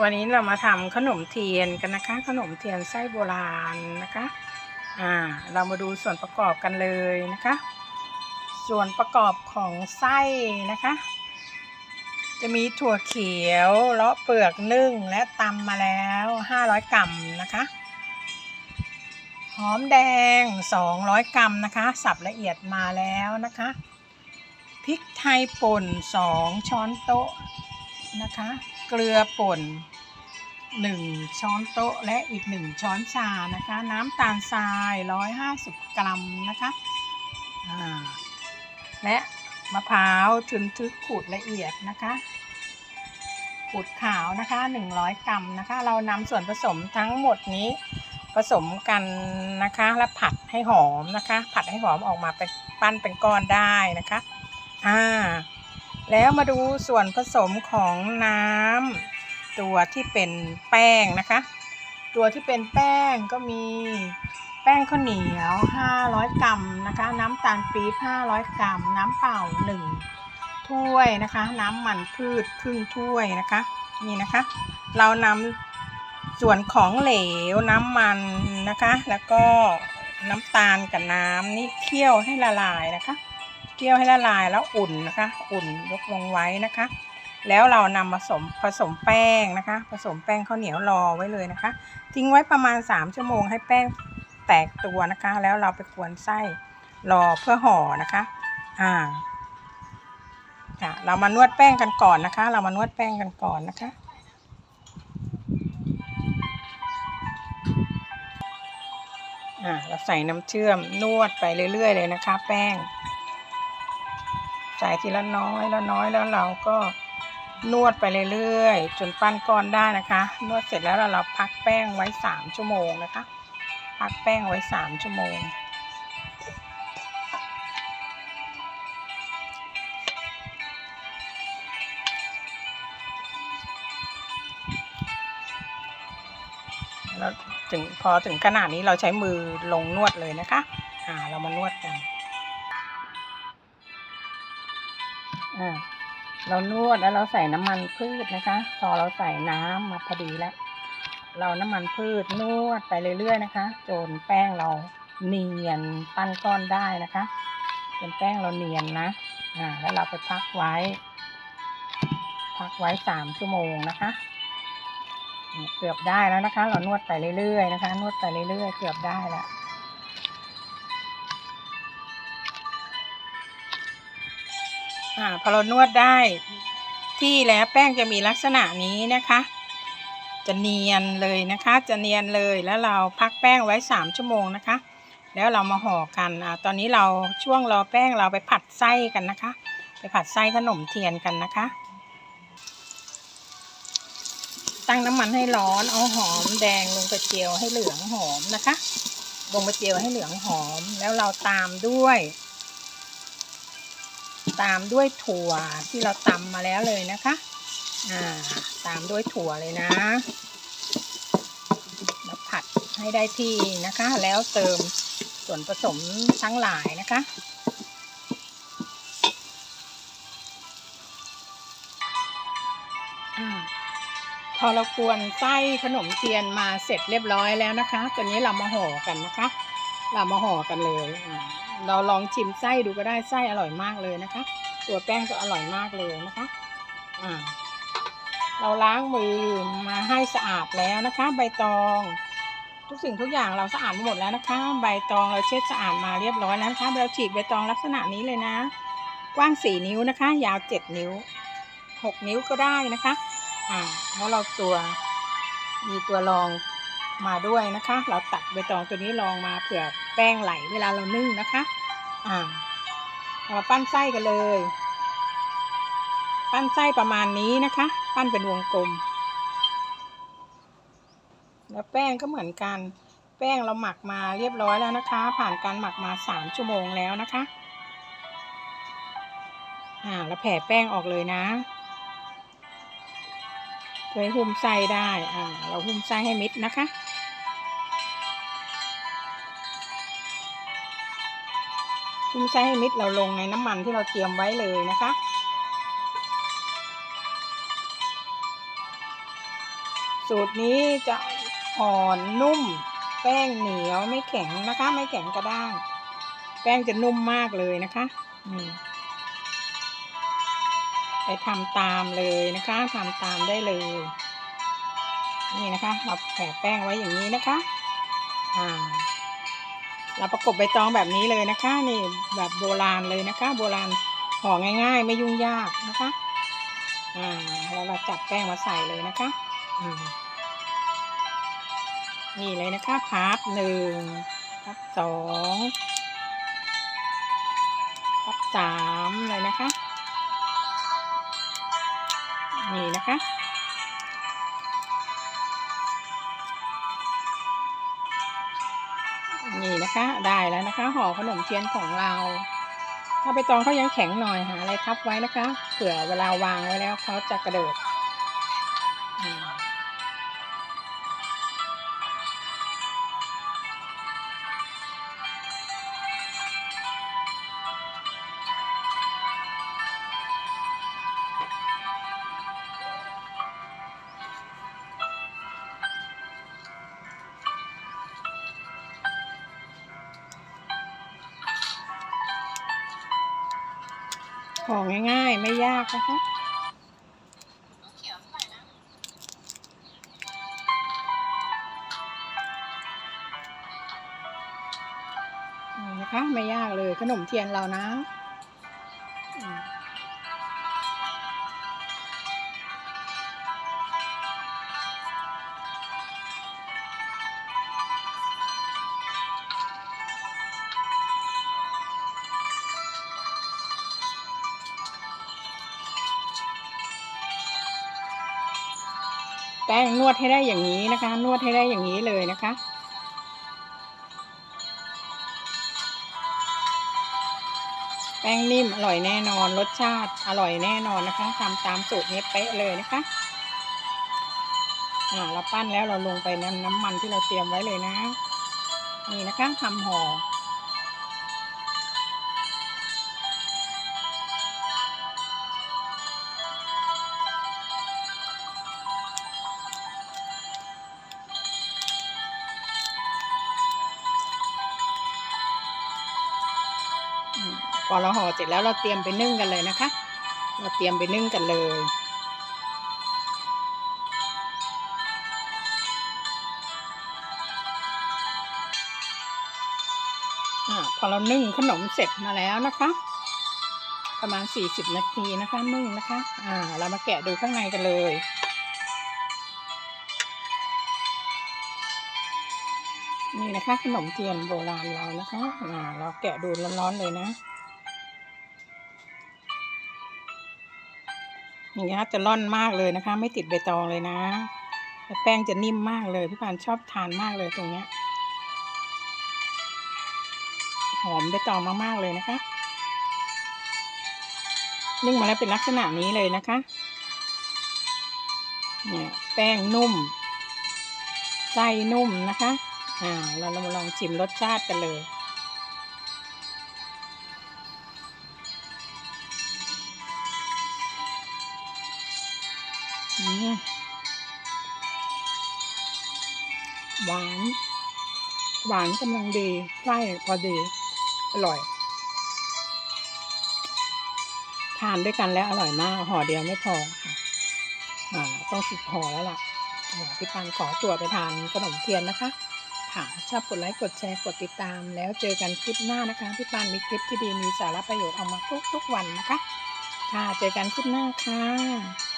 วันนี้เรามาทำขนมเทียนกันนะคะ ขนมเทียนไส้โบราณนะคะ อ่า เรามาดูส่วนประกอบกันเลยนะคะ ส่วนประกอบของไส้นะคะ จะมีถั่วเขียวเลาะเปลือกนึ่งและตำมาแล้ว 500 กรัมนะคะ หอมแดง 200 กรัมนะคะ สับละเอียดมาแล้วนะคะ พริกไทยป่น 2 ช้อนโต๊ะนะคะ เกลือป่น 1 ช้อนโต๊ะและอีก 1 ช้อนชานะคะ น้ำตาลทราย 150 กรัมนะคะและมะพร้าวทึนทึกขูดละเอียดนะคะขูดขาวนะคะ 100 กรัมนะคะ เรานำส่วนผสมทั้งหมดนี้ผสมกันนะคะ แล้วผัดให้หอมนะคะ ผัดให้หอมออกมาเป็นปั้นเป็นก้อนได้นะคะ อ่า แล้วมาดูส่วนผสมของน้ำตัวที่เป็นแป้งนะคะ ตัวที่เป็นแป้งก็มีแป้งข้าวเหนียว 500 กรัมนะคะ น้ำตาลปี๊บ500 กรัม น้ำเปล่า 1 ถ้วยนะคะ น้ำมันพืชครึ่งถ้วยนะคะ นี่นะคะ เรานำส่วนของเหลวน้ำมันนะคะ แล้วก็น้ำตาลกับน้ำนี่เคี่ยวให้ละลายนะคะ เคี่ยวให้ละลายแล้วอุ่นนะคะ อุ่นยกลงไว้นะคะ แล้วเรานำผสมผสมแป้งนะคะ ผสมแป้งข้าวเหนียวรอไว้เลยนะคะ ทิ้งไว้ประมาณ 3 ชั่วโมงให้แป้งแตกตัวนะคะ แล้วเราไปกวนไส้รอเพื่อห่อนะคะอ่าค่ะเรามานวดแป้งกันก่อนนะคะ เรามานวดแป้งกันก่อนนะคะอ่าเราใส่น้ำเชื่อมนวดไปเรื่อยๆเลยนะคะ แป้ง ใส่ทีละน้อยละน้อยแล้วเราก็นวดไปเรื่อยๆจนปั้นก้อนได้นะคะ นวดเสร็จแล้วเราพักแป้งไว้สามชั่วโมงนะคะ พักแป้งไว้สามชั่วโมง แล้วถึงพอถึงขนาดนี้เราใช้มือลงนวดเลยนะคะ อ่าเรามานวดกัน อ่าเรานวดแล้วเราใส่น้ำมันพืชนะคะ พอเราใส่น้ำมาพอดีแล้วเราน้ำมันพืชนวดไปเรื่อยๆนะคะจนแป้งเราเนียนปั้นก้อนได้นะคะจนแป้งเราเนียนนะอ่าแล้วเราไปพักไว้ พักไว้สามชั่วโมงนะคะเกือบได้แล้วนะคะ เรานวดไปเรื่อยๆนะคะ นวดไปเรื่อยๆ เกือบได้แล้ว อ่าพอเรานวดได้ที่แล้วแป้งจะมีลักษณะนี้นะคะ จะเนียนเลยนะคะ จะเนียนเลยแล้วเราพักแป้งไว้สามชั่วโมงนะคะ แล้วเรามาห่อกันอ่าตอนนี้เราช่วงรอแป้งเราไปผัดไส้กันนะคะ ไปผัดไส้ขนมเทียนกันนะคะ ตั้งน้ำมันให้ร้อนเอาหอมแดงลงไปเจียวให้เหลืองหอมนะคะลงไปเจียวให้เหลืองหอมแล้วเราตามด้วย ตามด้วยถั่วที่เราตำมาแล้วเลยนะคะ อ่า ตามด้วยถั่วเลยนะมาผัดให้ได้ที่นะคะ แล้วเติมส่วนผสมทั้งหลายนะคะอ่าพอเรากวนไส้ขนมเทียนมาเสร็จเรียบร้อยแล้วนะคะตอนนี้เรามาห่อกันนะคะ เรามาห่อกันเลยอ่า เราลองชิมไส้ดูก็ได้ไส้อร่อยมากเลยนะคะ ตัวแป้งก็อร่อยมากเลยนะคะอ่าเราล้างมือมาให้สะอาดแล้วนะคะ ใบตอง ทุกสิ่งทุกอย่างเราสะอาดหมดแล้วนะคะ ใบตองเราเช็ดสะอาดมาเรียบร้อยแล้วนะคะเราฉีกใบตองลักษณะนี้เลยนะ กว้างสี่นิ้วนะคะ ยาวเจ็ดนิ้วหกนิ้วก็ได้นะคะอ่าแล้วเราตัวมีตัวรองมาด้วยนะคะ เราตัดใบตองตัวนี้รองมาเผื่อ แป้งไหลเวลาเรานึ่งนะคะ อ่าเรามาปั้นไส้กันเลย ปั้นไส้ประมาณนี้นะคะ ปั้นเป็นวงกลม แล้วแป้งก็เหมือนกัน แป้งเราหมักมาเรียบร้อยแล้วนะคะ ผ่านการหมักมาสามชั่วโมงแล้วนะคะ อ่า แล้วแผ่แป้งออกเลยนะไว้หุ้มไส้ได้ อ่า เราหุ้มไส้ให้มิดนะคะ หุ้มไส้ให้มิดเราลงในน้ำมันที่เราเตรียมไว้เลยนะคะ สูตรนี้จะอ่อนนุ่ม แป้งเหนียวไม่แข็งนะคะ ไม่แข็งกระด้าง แป้งจะนุ่มมากเลยนะคะนี่ไปทำตามเลยนะคะทำตามได้เลย นี่นะคะเราแผ่แป้งไว้อย่างนี้นะคะ อ่า เราประกบใบตองแบบนี้เลยนะคะนี่แบบโบราณเลยนะคะ โบราณห่อง่าย ๆ ไม่ยุ่งยากนะคะอ่าแล้วเราจับแป้งมาใส่เลยนะคะนี่เลยนะคะพับหนึ่งพับสองพับสามเลยนะคะ นี่นะคะ นะคะ ได้แล้วนะคะห่อขนมเทียนของเราถ้าไปตองเขายังแข็งหน่อยหาอะไรทับไว้นะคะเผื่อเวลาวางไว้แล้วเขาจะกระเดิด ของ่ายๆ ไม่ยากนะคะนี่นะคะ ไม่ยากเลยขนมเทียนเรานะ แป้งนวดให้ได้อย่างนี้นะคะ นวดให้ได้อย่างนี้เลยนะคะ แป้งนิ่มอร่อยแน่นอนรสชาติอร่อยแน่นอนนะคะทำตามสูตรนี้เป๊ะเลยนะคะอ่าเราปั้นแล้วเราลงไปน้ำน้ำมันที่เราเตรียมไว้เลยนะ นี่นะคะทำห่อ อืมพอเราห่อเสร็จแล้วเราเตรียมไปนึ่งกันเลยนะคะ เราเตรียมไปนึ่งกันเลยอ่าพอเรานึ่งขนมเสร็จมาแล้วนะคะ ประมาณ 40 นาทีนะคะ นึ่งนะคะอ่าเรามาแกะดูข้างในกันเลยนี่นะคะขนมเทียนโบราณเรานะคะอ่าเราแกะดูร้อนๆเลยนะ นี่นะคะจะร่อนมากเลยนะคะ ไม่ติดใบตองเลยนะแต่แป้งจะนิ่มมากเลยพี่ปานชอบทานมากเลยตรงเนี้ยหอมใบตองมากๆเลยนะคะนึ่งมาแล้วเป็นลักษณะนี้เลยนะคะเนี่ยแป้งนุ่มไส้นุ่มนะคะอ่าเราเรามาลองชิมรสชาติกันเลย หวาน หวานกำลังดีไส้พอดี อร่อย ทานด้วยกันแล้วอร่อยมาก ห่อเดียวไม่พอค่ะอ่าต้องสิบห่อแล้วล่ะพี่ปานขอตัวไปทานขนมเทียนนะคะค่ะชอบกดไลค์กดแชร์กดติดตาม แล้วเจอกันคลิปหน้านะคะพี่ปานมีคลิปที่ดีมีสาระประโยชน์ออกมาทุกๆวันนะคะ ค่ะเจอกันคลิปหน้าค่ะ